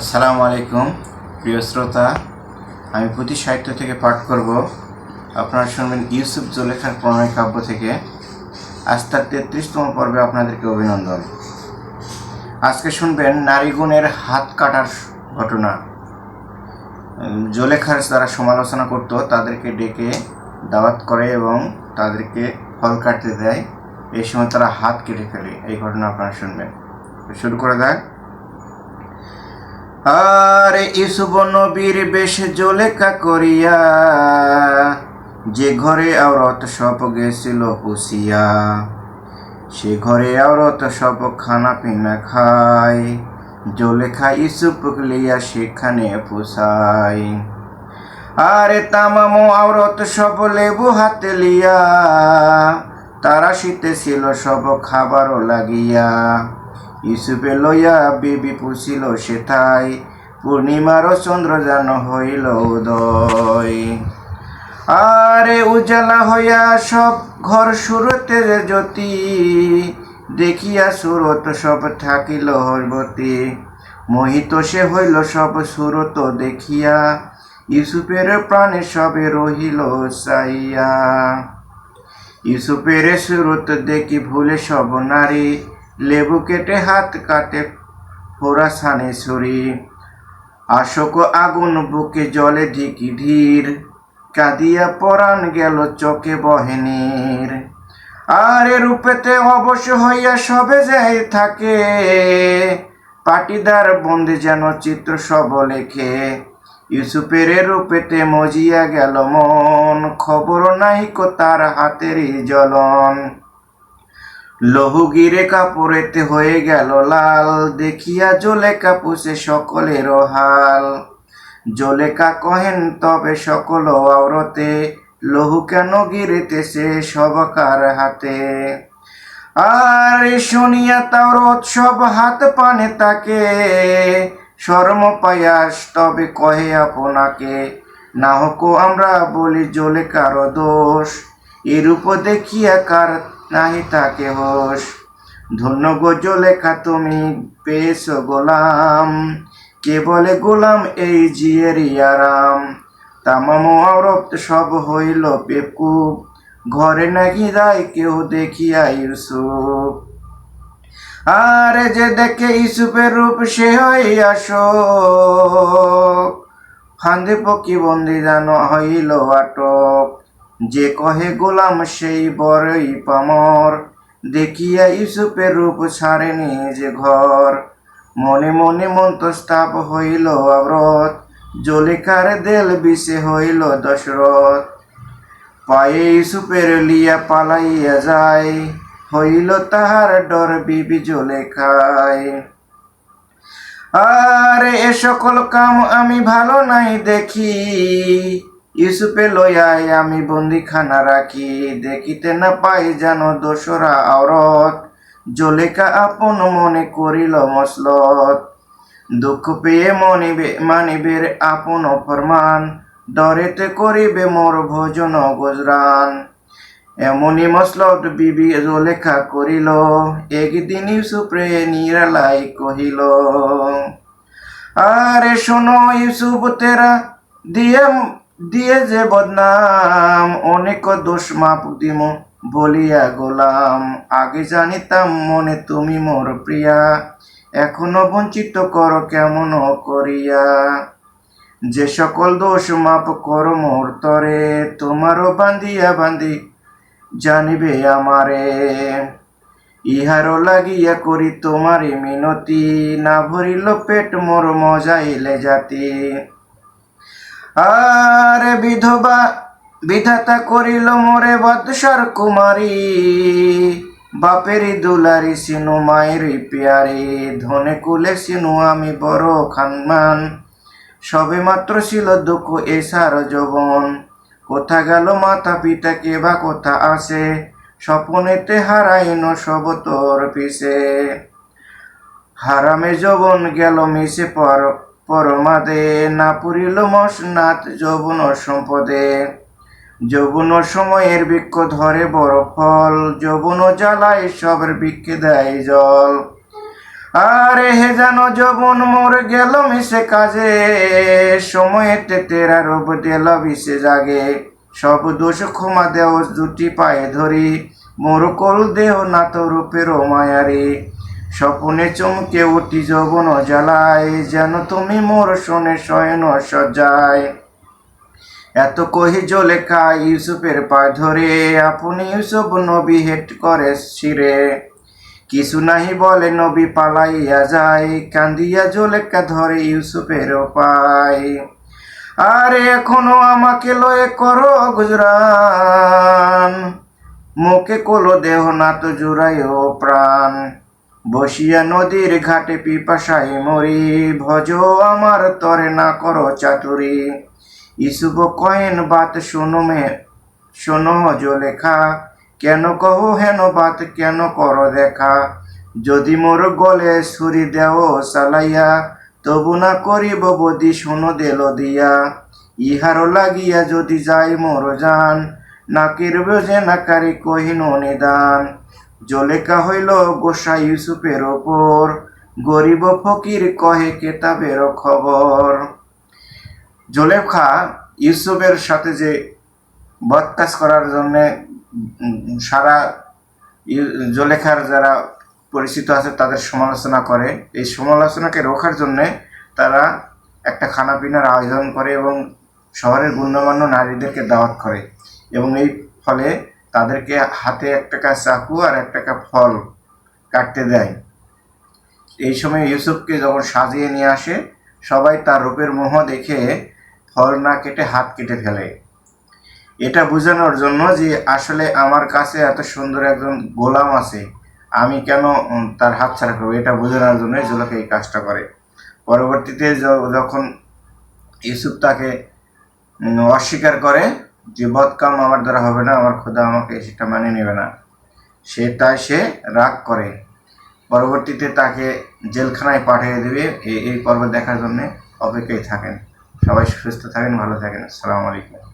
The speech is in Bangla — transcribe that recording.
আসসালামু আলাইকুম, প্রিয় শ্রোতা। আমি পুঁথি সাহিত্য থেকে পাঠ করব। আপনারা শুনবেন ইউসুফ জুলেখার প্রণয় কাব্য থেকে। আজ তার তেত্রিশতম পর্বে আপনাদেরকে অভিনন্দন। আজকে শুনবেন নারীগুণের হাত কাটার ঘটনা। জুলেখার যারা সমালোচনা করত, তাদেরকে ডেকে দাওয়াত করে এবং তাদেরকে ফল কাটতে দেয়। এই সময় তারা হাত কেটে ফেলে। এই ঘটনা আপনারা শুনবেন। শুরু করে দেয়। আর ইসুব নবীর বেশ জলেকা করিয়া যে ঘরে আওরত সব গেছিল পুষিয়া সে ঘরে আওরত সব খানা পিনা খায়, জলেখা ইসুপ লিয়া সেখানে পুষাই আরে তামামো আওরত সব লেবু হাতে লিয়া, তারা শীতে ছিল সব খাবারও লাগিয়া। ইসুপে লইয়া বিবি পুষিল, সেথায় পূর্ণিমার চন্দ্র যেন হইল উদয়। আরে উজালা হইয়া সব ঘর সুরতে জ্যোতি, দেখিয়া সুরত সব থাকিল হরবতী মোহিত সে হইল সব সুরত, দেখিয়া ইউসুফের প্রাণে সবে রহিল চাইয়া ইউসুফের সুরত দেখি ভুলে সব নারী লেবু হাত কাটে ফোরা সানে ছুরি। আশোক আগুন বুকে জলে ঢিকি ধীর, কাঁদিয়া পরাণ গেল চোখে বহেনীর আরে রূপেতে অবশ্য হইয়া সবে যাই থাকে, পাটিদার বন্দি যেন চিত্র সব লেখে। ইউসুফের রূপেতে মজিয়া গেল মন, খবর নাই কো তার হাতেরই জ্বলন। লহুগিরে কাপড়েতে হয়ে গেল লাল, দেখিয়া জলে কাপুসে সকলের হাল। জলেকা কহেন তবে সকল আওরতে, লহু কেন গিরেতেছে সবকার হাতে? আর শুনিয়া তার সব হাত পানে তাকে, শর্ম পায়াস তবে কহে আপনাকে না হোকো আমরা বলি জলে কারও দোষ, এরূপ দেখিয়া কার নাহি তাকে হোস ধন্য গো লেখা তুমি পেয়েছ গোলাম। কে বলে গোলাম এই জিয়ের আরাম? তামাম আরব সব হইল পেকুব ঘরে নাকি যায় কেউ দেখিয়া ইউসুফ। আর যে দেখে ইউসুফের রূপ, সে হইয়া শোক ফান্দে পকি বন্দি যেন হইল আটক। যে কহে, গোলাম সেই বড়ই পামর। দেখিয়া ইউসুফের রূপ ছাড়েনি যে ঘর। মনে মনে মন্তস্তাপ হইল আব্রত। জলিকার দেল বিষে হইল দশরথ। পায়ে ইউসুফের লিয়া পালাইয়া যায়। হইল তাহার ডর বিবি জলে খায় আর, এ সকল কাম আমি ভালো নাই দেখি। ইউসুফে লইয়াই আমি বন্দিখানা রাখি, দেখিতে না পাই যেন দোসরা আওরত। জলেকা আপন মনে করিল মসলত। দুঃখ পেয়ে মনিবে, মানিবের আপন ফরমান ডরেতে করিবে মোর ভোজন গুজরান। এমনি মসলত বিবি জলেখা করিল, একদিন ইউসুফরে নিরালাই কহিল, আরে শোনো ইউসুফ, তেরা দিয়ে দিয়ে যে বদনাম, অনেক দোষ মাপ দিম বলিয়া গোলাম। আগে জানিতাম মনে তুমি মোর প্রিয়া, এখনও বঞ্চিত কর কেমন করিয়া। যে সকল দোষ মাপ কর মোর তরে, তোমারও বান্ধিয়া বান্ধি জানিবে আমারে। ইহারও লাগিয়া করি তোমারই মিনতি, না ভরিল পেট মোর মজাইলে জাতি। আরে বিধবা বিধাতা করিল মোরে বৎসর কুমারী। বাপেরি দুলারি সিনু মায়েরই পিয়ারি। ধনে কুলে সিনু, আমি বড় খানমান। সবে মাত্র ছিল দুঃখ এসার যৌবন। কোথা গেল মাতা পিতা, কে বা কোথা আসে? স্বপনেতে হারাইন সব তোর পিছে। হারামে যৌবন গেল মিশে পর পরমাদে না পুরিল মসনাথ যৌবন সম্পদে। যৌবন সময়ের বৃক্ষ ধরে বড় ফল, যৌবন জ্বালায় সবের বৃক্ষে দেয় জল। আরে হে জানো, যবন মোর গেল মিশে কাজে, সময়েতে তেরা রূপ দিল বিশে জাগে। সব দোষ ক্ষমা দেও, দুটি পায়ে ধরি, মোর কল দেহ না তো রূপের মায়ারি। স্বপনে চমকে উঠি যবন জ্বালায়, যেন তুমি মোর শোনে শয়ন সজায় এত কহি লেখা ইউসুফের পায়ে ধরে, আপনি ইউসুফ নবী হেট করে শিরে। কিছু নাহি বলে নবী পালাইয়া যায়, কান্দিয়া জোলেকা ধরে ইউসুফের পায়। আরে এখনও আমাকে লয়ে করো গুজরান, মুখে কোলো দেহ না তো জুড়াইও প্রাণ। বসিয়া নদীর ঘাটে পিপাসাই মরি, ভজ আমার তরে না করো চাতুরি। ইসুব কয়েন বাত শোনো মে, শোনো জলেখা কেন কহো হেন বাত, কেন কর দেখা। যদি মোর গলে ছুরি দেও সালাইয়া, তবু না করিব বদি শোনো দেল দিয়া। ইহার লাগিয়া যদি যাই মোর জান, নাকির বোঝে নাকারি কহিন নিদান। জলেকা হইল গোসা ইউসুফের ওপর, গরিব ফকির কহে কেতাবের খবর। জোলেখা ইউসুফের সাথে যে বদকাজ করার জন্য সারা জোলেখার যারা পরিচিত আছে তাদের সমালোচনা করে। এই সমালোচনাকে রোখার জন্য তারা একটা খানা পিনার আয়োজন করে এবং শহরের গণ্যমান্য নারীদেরকে দাওয়াত করে। এবং এই ফলে তাদেরকে হাতে এক টাকা চাকু আর এক টাকা ফল কাটতে দেয়। এই সময় ইউসুফকে যখন সাজিয়ে নিয়ে আসে, সবাই তার রূপের মোহ দেখে ফল না কেটে হাত কেটে ফেলে। এটা বোঝানোর জন্য যে আসলে আমার কাছে এত সুন্দর একজন গোলাম আছে, আমি কেন তার হাত ছাড়া করব? এটা বোঝানোর জন্য জোলাকে এই কাজটা করে। পরবর্তীতে যখন ইউসুফ তাকে অস্বীকার করে যে বদকাম আমার দ্বারা হবে না, আমার খোদা আমাকে সেটা মানে নেবে না। সে তাই সে রাগ করে। পরবর্তীতে তাকে জেলখানায় পাঠিয়ে দেবে এই পর্ব দেখার জন্যে অপেক্ষায় থাকেন। সবাই সুস্থ থাকেন, ভালো থাকেন। আসসালামু আলাইকুম।